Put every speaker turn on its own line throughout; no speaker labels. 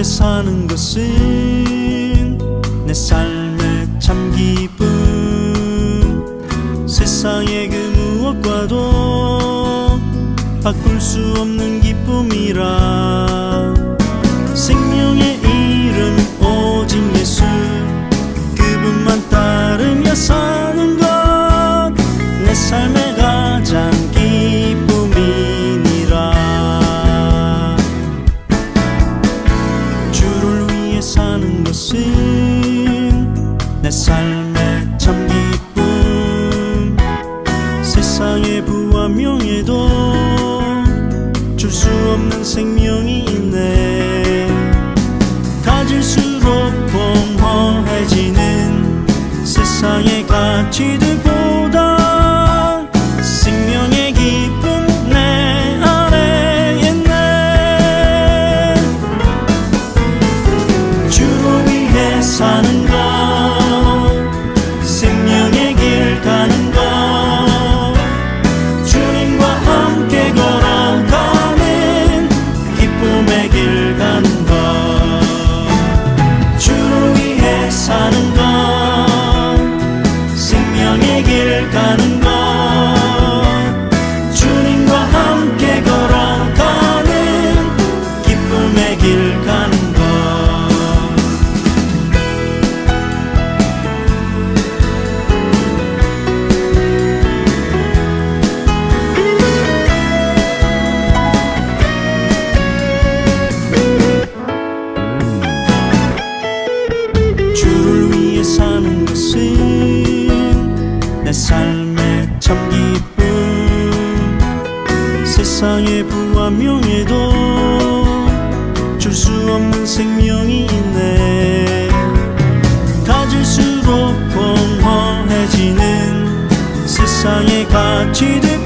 위해 사는 것은 내 삶의 참 기쁨. 세상의 그 무엇과도 바꿀 수 없는 기쁨이라. 생명의 이름 오직 예수. 그분만 따르며 사는 것. 내 삶의 세상의 부와 명예도 줄 수 없는 생명이 있네. 가질수록 공허해지는 세상의 가치들보다 생명이 있네. 가질수록 공허해지는 세상의 가치들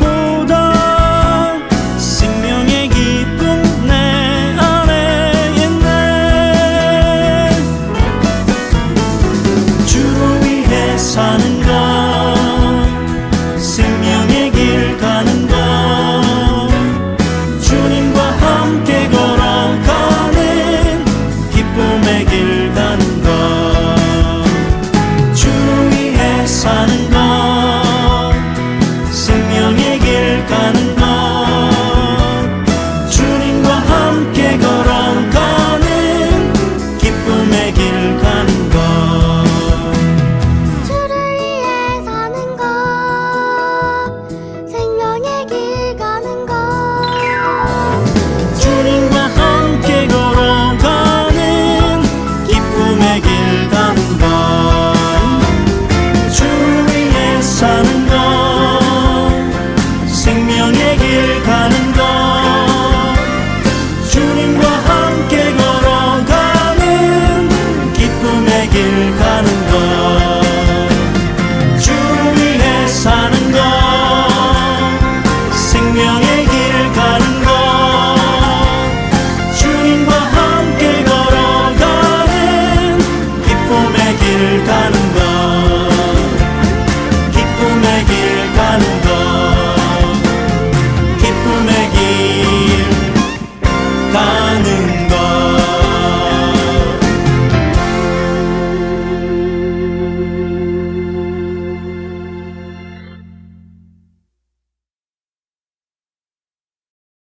mi alma.